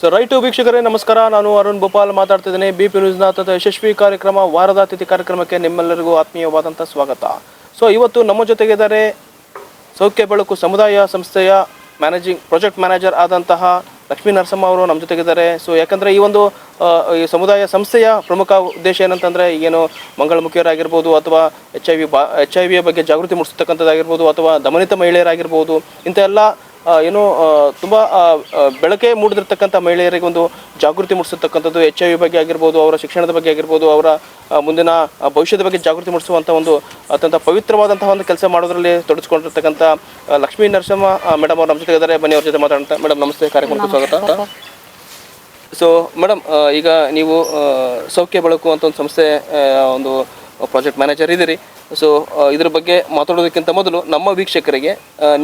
So right ವೀಕ್ಷಕರೇ, ನಮಸ್ಕಾರ. ನಾನು ಅರುಣ್ ಭೋಪಾಲ್ ಮಾತಾಡ್ತಿದ್ದೇನೆ. ಬಿ ಪಿ ನ್ಯೂಸ್ನ ಅತ್ಯಂತ ಯಶಸ್ವಿ ಕಾರ್ಯಕ್ರಮ ವಾರದ ಅತಿಥಿ ಕಾರ್ಯಕ್ರಮಕ್ಕೆ ನಿಮ್ಮೆಲ್ಲರಿಗೂ ಆತ್ಮೀಯವಾದಂಥ ಸ್ವಾಗತ. ಸೊ ಇವತ್ತು ನಮ್ಮ ಜೊತೆಗಿದ್ದಾರೆ ಸೌಖ್ಯ ಬೆಳಕು ಸಮುದಾಯ ಸಂಸ್ಥೆಯ ಮ್ಯಾನೇಜಿಂಗ್ ಪ್ರಾಜೆಕ್ಟ್ ಮ್ಯಾನೇಜರ್ ಆದಂತಹ ಲಕ್ಷ್ಮೀ ನರಸಮ್ಮ ಅವರು ನಮ್ಮ ಜೊತೆಗಿದ್ದಾರೆ. ಸೊ ಯಾಕಂದರೆ ಈ ಒಂದು ಈ ಸಮುದಾಯ ಸಂಸ್ಥೆಯ ಪ್ರಮುಖ ಉದ್ದೇಶ ಏನಂತಂದರೆ ಏನು ಮಂಗಳಮುಖಿಯರಾಗಿರ್ಬೋದು ಅಥವಾ ಎಚ್ ಐ ವಿ ಬಾ ಎಚ್ ಐ ವಿಯ ಬಗ್ಗೆ ಜಾಗೃತಿ ಮೂಡಿಸ್ತಕ್ಕಂಥದ್ದಾಗಿರ್ಬೋದು ಅಥವಾ ದಮನಿತ ಮಹಿಳೆಯರಾಗಿರ್ಬೋದು, ಇಂಥ ಎಲ್ಲ ಏನು ತುಂಬ ಬೆಳಕೆ ಮೂಡಿದಿರ್ತಕ್ಕಂಥ ಮಹಿಳೆಯರಿಗೆ ಒಂದು ಜಾಗೃತಿ ಮೂಡಿಸಿರ್ತಕ್ಕಂಥದ್ದು ಎಚ್ ಐ ವಿ ಬಗ್ಗೆ ಆಗಿರ್ಬೋದು ಅವರ ಶಿಕ್ಷಣದ ಬಗ್ಗೆ ಆಗಿರ್ಬೋದು ಅವರ ಮುಂದಿನ ಭವಿಷ್ಯದ ಬಗ್ಗೆ ಜಾಗೃತಿ ಮೂಡಿಸುವಂಥ ಒಂದು ಅತ್ಯಂತ ಪವಿತ್ರವಾದಂತಹ ಒಂದು ಕೆಲಸ ಮಾಡೋದ್ರಲ್ಲಿ ತೊಡಗಿಸ್ಕೊಂಡಿರ್ತಕ್ಕಂಥ ಆ, ಲಕ್ಷ್ಮೀ ನರಸಿಂಹ ಮೇಡಮ್ ಅವ್ರು ನಮ್ಮ ಜೊತೆ ಇದ್ದಾರೆ ಬನ್ನಿ ಅವ್ರ ಜೊತೆ ಮಾತಾಡ್ತಾ ಮೇಡಮ್ ನಮಸ್ತೆ ಕಾರ್ಯಕ್ರಮಕ್ಕೆ ಸ್ವಾಗತ. ಸೊ ಮೇಡಮ್ ಈಗ ನೀವು ಸೌಖ್ಯ ಬೆಳಕು ಅಂತ ಒಂದು ಸಂಸ್ಥೆ ಒಂದು ಪ್ರಾಜೆಕ್ಟ್ ಮ್ಯಾನೇಜರ್ ಇದ್ದೀರಿ. ಸೊ ಇದ್ರ ಬಗ್ಗೆ ಮಾತಾಡೋದಕ್ಕಿಂತ ಮೊದಲು ನಮ್ಮ ವೀಕ್ಷಕರಿಗೆ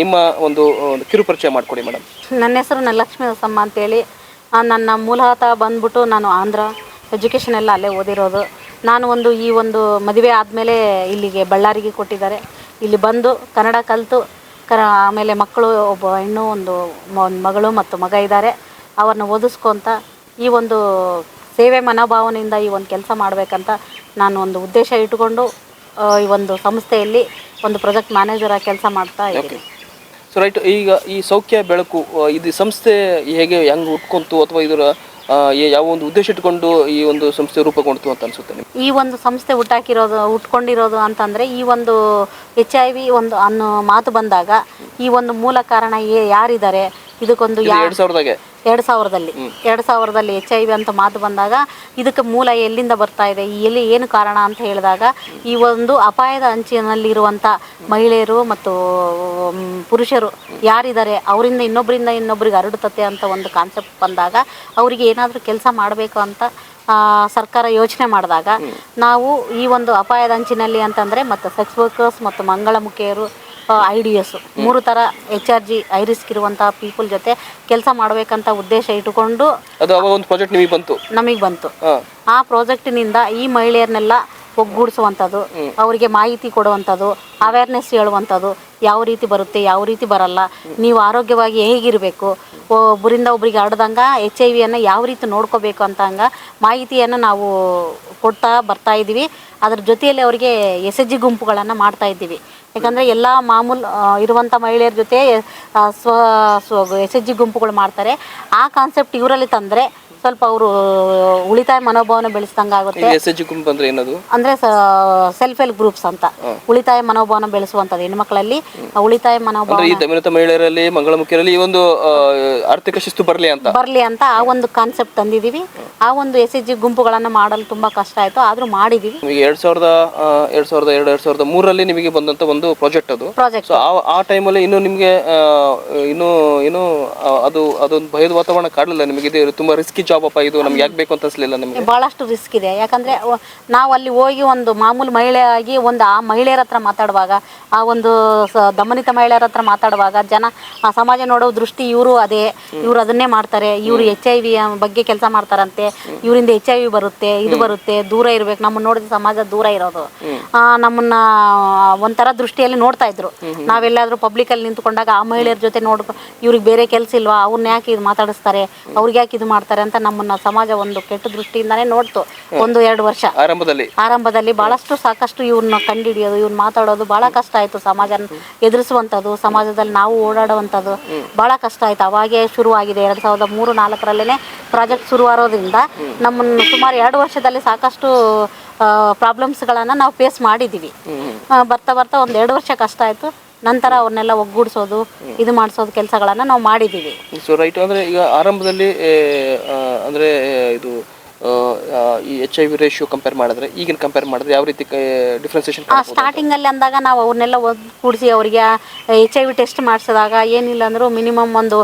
ನಿಮ್ಮ ಒಂದು ಕಿರುಪರಿಚಯ ಕಿರು ಪರಿಚಯ ಮಾಡಿಕೊಡಿ ಮೇಡಮ್ ನನ್ನ ಹೆಸರು ನಲ್ಲಕ್ಷ್ಮಿ ಸಮ್ಮ ಅಂತೇಳಿ. ನನ್ನ ಮೂಲತಃ ಬಂದ್ಬಿಟ್ಟು ನಾನು ಆಂಧ್ರ ಎಜುಕೇಷನ್ ಎಲ್ಲ ಅಲ್ಲೇ ಓದಿರೋದು. ನಾನು ಒಂದು ಈ ಒಂದು ಮದುವೆ ಆದಮೇಲೆ ಇಲ್ಲಿಗೆ ಬಳ್ಳಾರಿಗೆ ಕೊಟ್ಟಿದ್ದಾರೆ. ಇಲ್ಲಿ ಬಂದು ಕನ್ನಡ ಕಲಿತು ಕ ಆಮೇಲೆ ಮಕ್ಕಳು, ಒಬ್ಬ ಹೆಣ್ಣು, ಒಂದು ಒಂದು ಮಗಳು ಮತ್ತು ಮಗ ಇದ್ದಾರೆ. ಅವ್ರನ್ನ ಓದಿಸ್ಕೊತ ಈ ಒಂದು ಸೇವೆ ಮನೋಭಾವನೆಯಿಂದ ಈ ಒಂದು ಕೆಲಸ ಮಾಡಬೇಕಂತ ನಾನು ಒಂದು ಉದ್ದೇಶ ಇಟ್ಟುಕೊಂಡು ಈ ಒಂದು ಸಂಸ್ಥೆಯಲ್ಲಿ ಒಂದು ಪ್ರಾಜೆಕ್ಟ್ ಮ್ಯಾನೇಜರ್ ಆಗಿ ಕೆಲಸ ಮಾಡ್ತಾ ಇದ್ದೀನಿ. ಸೊ ರೈಟ್ ಈಗ ಈ ಸೌಖ್ಯ ಬೆಳಕು ಇದು ಸಂಸ್ಥೆ ಹೇಗೆ ಹೆಂಗೆ ಉಟ್ಕೊಂತು ಅಥವಾ ಇದರ ಯಾವ ಒಂದು ಉದ್ದೇಶ ಇಟ್ಕೊಂಡು ಈ ಒಂದು ಸಂಸ್ಥೆ ರೂಪುಗೊಂಡಿತು ಅಂತ ಅನ್ಸುತ್ತೆ ಈ ಒಂದು ಸಂಸ್ಥೆ ಹುಟ್ಟಾಕಿರೋದು ಹುಟ್ಕೊಂಡಿರೋದು ಅಂತಂದರೆ ಈ ಒಂದು ಎಚ್ ಐ ವಿ ಒಂದು ಅನ್ನೋ ಮಾತು ಬಂದಾಗ ಈ ಒಂದು ಮೂಲ ಕಾರಣ ಯಾರಿದ್ದಾರೆ? ಇದಕ್ಕೊಂದು ಎರಡು ಸಾವಿರದಾಗೆ. ಎರಡು ಸಾವಿರದಲ್ಲಿ. ಎರಡು ಸಾವಿರದಲ್ಲಿ ಎಚ್ ಐ ವಿ ಅಂತ ಮಾತು ಬಂದಾಗ ಇದಕ್ಕೆ ಮೂಲ ಎಲ್ಲಿಂದ ಬರ್ತಾ ಇದೆ ಈ ಎಲ್ಲಿ ಏನು ಕಾರಣ ಅಂತ ಹೇಳಿದಾಗ ಈ ಒಂದು ಅಪಾಯದ ಅಂಚಿನಲ್ಲಿರುವಂಥ ಮಹಿಳೆಯರು ಮತ್ತು ಪುರುಷರು ಯಾರಿದ್ದಾರೆ ಅವರಿಂದ ಇನ್ನೊಬ್ಬರಿಂದ ಇನ್ನೊಬ್ರಿಗೆ ಹರಡುತ್ತೆ ಅಂತ ಒಂದು ಕಾನ್ಸೆಪ್ಟ್ ಬಂದಾಗ ಅವರಿಗೆ ಏನಾದರೂ ಕೆಲಸ ಮಾಡಬೇಕು ಅಂತ ಸರ್ಕಾರ ಯೋಚನೆ ಮಾಡಿದಾಗ ನಾವು ಈ ಒಂದು ಅಪಾಯದ ಅಂಚಿನಲ್ಲಿ ಅಂತಂದರೆ ಮತ್ತು ಸೆಕ್ಸ್ ವರ್ಕರ್ಸ್ ಮತ್ತು ಮಂಗಳಮುಖಿಯರು ಐ ಡಿ ಎಸ್ ಮೂರು ತರ H R G I risk ಇರುವಂತಹ ಪೀಪಲ್ ಜೊತೆ ಕೆಲಸ ಮಾಡಬೇಕಂತ ಉದ್ದೇಶ ಇಟ್ಟುಕೊಂಡು ಅದು ಅವಾಗ ಒಂದು ಪ್ರಾಜೆಕ್ಟ್ ನಿಮಗೆ ಬಂತು? ನಮಗೆ ಬಂತು. ಆ ಪ್ರಾಜೆಕ್ಟಿನಿಂದ ಈ ಮಹಿಳೆಯರನ್ನೆಲ್ಲ ಒಗ್ಗೂಡಿಸುವಂಥದ್ದು ಅವರಿಗೆ ಮಾಹಿತಿ ಕೊಡುವಂಥದ್ದು ಅವೇರ್ನೆಸ್ ಹೇಳುವಂಥದ್ದು ಯಾವ ರೀತಿ ಬರುತ್ತೆ ಯಾವ ರೀತಿ ಬರಲ್ಲ ನೀವು ಆರೋಗ್ಯವಾಗಿ ಹೇಗಿರಬೇಕು ಒಬ್ಬರಿಂದ ಒಬ್ಬರಿಗೆ ಹರಡ್ದಂಗ ಎಚ್ ಐ ವಿಯನ್ನು ಯಾವ ರೀತಿ ನೋಡ್ಕೋಬೇಕು ಅಂತ ಹಂಗೆ ಮಾಹಿತಿಯನ್ನು ನಾವು ಕೊಡ್ತಾ ಬರ್ತಾ ಇದ್ದೀವಿ ಅದ್ರ ಜೊತೆಯಲ್ಲಿ ಅವರಿಗೆ ಎಸ್ ಎಚ್ ಜಿ ಗುಂಪುಗಳನ್ನು ಮಾಡ್ತಾ ಇದ್ದೀವಿ. ಯಾಕಂದರೆ ಎಲ್ಲ ಮಾಮೂಲು ಇರುವಂಥ ಮಹಿಳೆಯರ ಜೊತೆ ಸ್ವ ಎಸ್ ಎಚ್ ಜಿ ಗುಂಪುಗಳು ಮಾಡ್ತಾರೆ. ಆ ಕಾನ್ಸೆಪ್ಟ್ ಇವರಲ್ಲಿ ತಂದರೆ ಸ್ವಲ್ಪ ಅವರು ಉಳಿತಾಯ ಮನೋಭಾವನೆ ಬೆಳೆಸಿದಂಗ ಆಗುತ್ತೆ. ಎಸ್ ಎಚ್ ಗುಂಪು ಅಂದ್ರೆ ಏನದು? ಅಂದ್ರೆ ಸೆಲ್ಫ್ ಹೆಲ್ಪ್ ಗ್ರೂಪ್ಸ್ ಅಂತ. ಉಳಿತಾಯ ಮನೋಭಾವನೆ ಬೆಳೆಸುವಂತದ್ದು ಹೆಣ್ಮಕ್ಳಲ್ಲಿ ಉಳಿತಾಯ ಮನೋಭಾವನೆ ಈ ದಮನಿತ ಮಹಿಳೆಯರಲ್ಲಿ ಮಂಗಳಮುಖಿಯರಲ್ಲಿ ಈ ಒಂದು ಆರ್ಥಿಕ ಶಿಸ್ತು ಬರಲಿ ಅಂತ. ಬರಲಿ ಅಂತ ಆ ಒಂದು ಕಾನ್ಸೆಪ್ಟ್ ತಂದಿದೀವಿ ಆ ಒಂದು ಎಸ್ ಎಚ್ ಜಿ ಗುಂಪುಗಳನ್ನು ಮಾಡಲು ತುಂಬಾ ಕಷ್ಟ ಆಯ್ತು. ಆದ್ರೂ ಮಾಡಿದೀವಿ ಎರಡ್ ಸಾವಿರದ ಎರಡ್ ಸಾವಿರದ ಎರಡು ಎರಡ್ ಸಾವಿರದ ಮೂರರಲ್ಲಿ ನಿಮಗೆ ಬಂದಂತ ಒಂದು ಪ್ರಾಜೆಕ್ಟ್ ಅದು. ಪ್ರಾಜೆಕ್ಟ್ ಆ ಟೈಮಲ್ಲಿ ಇನ್ನು ನಿಮಗೆ ಇನ್ನು ಏನು ಅದು ಅದೊಂದು ಭಯದ ವಾತಾವರಣ ಕಾಡಲಿಲ್ಲ. ನಿಮಗೆ ಇದು ತುಂಬಾ ರಿಸ್ಕಿ ಜಾಬ್ ಅಪ್ಪ ಇದು ನಮ್ಗೆ ಯಾಕೆ ಬೇಕು ಅಂತ ಅನ್ಸಲಿಲ್ಲ ನಿಮಗೆ? ಭಾಳಷ್ಟು ರಿಸ್ಕ್ ಇದೆ. ಯಾಕಂದ್ರೆ ನಾವು ಅಲ್ಲಿ ಹೋಗಿ ಒಂದು ಮಾಮೂಲು ಮಹಿಳೆಯಾಗಿ ಒಂದು ಆ ಮಹಿಳೆಯರ ಹತ್ರ ಮಾತಾಡುವಾಗ ಆ ಒಂದು ಸ ದಮನಿತ ಮಹಿಳೆಯರ ಹತ್ರ ಮಾತಾಡುವಾಗ ಜನ ಆ ಸಮಾಜ ನೋಡೋ ದೃಷ್ಟಿ ಇವರು ಅದೇ. ಇವರು ಅದನ್ನೇ ಮಾಡ್ತಾರೆ. ಇವರು ಎಚ್ ಐ ವಿ ಬಗ್ಗೆ ಕೆಲಸ ಮಾಡ್ತಾರಂತೆ. ಇವರಿಂದ ಎಚ್ ಐ ವಿ ಬರುತ್ತೆ ಇದು ಬರುತ್ತೆ ದೂರ ಇರ್ಬೇಕು. ನಮ್ಮನ್ನ ನೋಡಿದ ಸಮಾಜ ದೂರ ಇರೋದು. ಆ, ನಮ್ಮನ್ನ ಒಂಥರ ದೃಷ್ಟಿಯಲ್ಲಿ ನೋಡ್ತಾ ಇದ್ರು. ನಾವೆಲ್ಲಾದ್ರೂ ಪಬ್ಲಿಕಲ್ಲಿ ನಿಂತ್ಕೊಂಡಾಗ ಆ ಮಹಿಳೆಯರ ಜೊತೆ ನೋಡ್ಕೊ ಇವ್ರಿಗೆ ಬೇರೆ ಕೆಲಸ ಇಲ್ವಾ? ಅವ್ರನ್ನ ಯಾಕೆ ಇದು ಮಾತಾಡಿಸ್ತಾರೆ? ಅವ್ರಿಗೆ ಯಾಕೆ ಇದು ಮಾಡ್ತಾರೆ ಅಂತ ನಮ್ಮನ್ನ ಸಮಾಜ ಒಂದು ಕೆಟ್ಟ ದೃಷ್ಟಿಯಿಂದಾನೇ ನೋಡ್ತು ಒಂದು ಎರಡು ವರ್ಷ. ಆರಂಭದಲ್ಲಿ. ಆರಂಭದಲ್ಲಿ ಬಹಳಷ್ಟು ಸಾಕಷ್ಟು ಇವ್ರನ್ನ ಕಂಡಿಡಿಯೋದು ಇವ್ನ ಮಾತಾಡೋದು ಬಹಳ ಕಷ್ಟ ಆಯ್ತು ಸಮಾಜ ಎದುರಿಸುವಂಥದ್ದು ಸಮಾಜದಲ್ಲಿ ನಾವು ಓಡಾಡುವಂತದ್ದು ಬಹಳ ಕಷ್ಟ ಆಯ್ತು. ಅವಾಗೇ ಶುರುವಾಗಿದೆ. ಎರಡ್ ಸಾವಿರದ ಮೂರು ನಾಲ್ಕರಲ್ಲೇನೆ ಪ್ರಾಜೆಕ್ಟ್ ಶುರುವಾರೋದ್ರಿಂದ ನಮ್ಮನ್ನು ಸುಮಾರು ಎರಡು ವರ್ಷದಲ್ಲಿ ಸಾಕಷ್ಟು ಪ್ರಾಬ್ಲಮ್ಸ್ಗಳನ್ನು ನಾವು ಫೇಸ್ ಮಾಡಿದೀವಿ. ಬರ್ತಾ ಬರ್ತಾ ಒಂದು ಎರಡು ವರ್ಷ ಕಷ್ಟ ಆಯಿತು. ನಂತರ ಅವ್ರನ್ನೆಲ್ಲ ಒಗ್ಗೂಡಿಸೋದು ಇದು ಮಾಡಿಸೋದು ಕೆಲಸಗಳನ್ನ ನಾವು ಮಾಡಿದ್ದೀವಿ. ಸೊ ರೈಟ್ ಅಂದ್ರೆ ಈಗ ಆರಂಭದಲ್ಲಿ ಅಂದ್ರೆ ಇದು ಈ H I V ratio compare ಮಾಡಿದ್ರೆ ಈಗಿನ ಕಂಪೇರ್ ಮಾಡಿದ್ರೆ ಯಾವ ರೀತಿ ಡಿಫ್ರೆನ್ಸೇಷನ್ ಸ್ಟಾರ್ಟಿಂಗ್ ಅಲ್ಲಿ ಅಂದಾಗ ನಾವು ಅವ್ರನ್ನೆಲ್ಲ ಕೂಡಿಸಿ ಅವರಿಗೆ ಎಚ್ ಐ ವಿ ಟೆಸ್ಟ್ ಮಾಡಿಸಿದಾಗ ಏನಿಲ್ಲ ಅಂದರೂ ಮಿನಿಮಮ್ ಒಂದು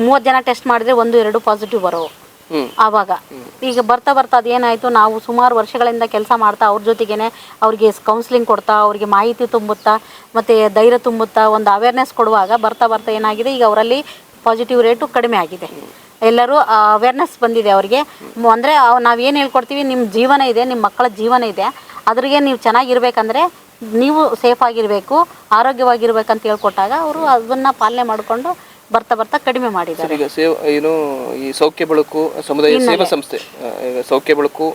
ಮೂವತ್ತು ಜನ ಟೆಸ್ಟ್ ಮಾಡಿದ್ರೆ ಒಂದು ಎರಡು ಪಾಸಿಟಿವ್ ಹ್ಮ್. ಆವಾಗ. ಈಗ ಬರ್ತಾ ಬರ್ತಾ ಅದೇನಾಯ್ತು, ನಾವು ಸುಮಾರು ವರ್ಷಗಳಿಂದ ಕೆಲಸ ಮಾಡ್ತಾ ಅವ್ರ ಜೊತೆಗೇನೆ ಅವ್ರಿಗೆ ಕೌನ್ಸಿಲಿಂಗ್ ಕೊಡ್ತಾ, ಅವ್ರಿಗೆ ಮಾಹಿತಿ ತುಂಬುತ್ತಾ, ಮತ್ತೆ ಧೈರ್ಯ ತುಂಬುತ್ತಾ, ಒಂದು ಅವೇರ್ನೆಸ್ ಕೊಡುವಾಗ ಬರ್ತಾ ಬರ್ತಾ ಏನಾಗಿದೆ, ಈಗ ಅವರಲ್ಲಿ ಪಾಸಿಟಿವ್ ರೇಟು ಕಡಿಮೆ ಆಗಿದೆ. ಎಲ್ಲರೂ ಅವೇರ್ನೆಸ್ ಬಂದಿದೆ ಅವರಿಗೆ. ಅಂದರೆ ನಾವೇನು ಹೇಳ್ಕೊಡ್ತೀವಿ ನಿಮ್ಮ ಜೀವನ ಇದೆ ನಿಮ್ಮ ಮಕ್ಕಳ ಜೀವನ ಇದೆ, ಅದ್ರಿಗೆ ನೀವು ಚೆನ್ನಾಗಿರ್ಬೇಕಂದ್ರೆ ನೀವು ಸೇಫ್ ಆಗಿರಬೇಕು, ಆರೋಗ್ಯವಾಗಿರ್ಬೇಕಂತ ಹೇಳ್ಕೊಟ್ಟಾಗ ಅವರು ಅದನ್ನು ಪಾಲನೆ ಮಾಡಿಕೊಂಡು ಬರ್ತಾ ಬರ್ತಾ ಕಡಿಮೆ ಮಾಡಿದ್ದಾರೆ. ಈಗ ಸೇವ್ ಏನು ಈ ಸೌಖ್ಯ ಬೆಳಕು ಸಮುದಾಯ ಸೇವಾ ಸಂಸ್ಥೆ ಆ, ಈಗ ಸೌಖ್ಯ ಬೆಳಕು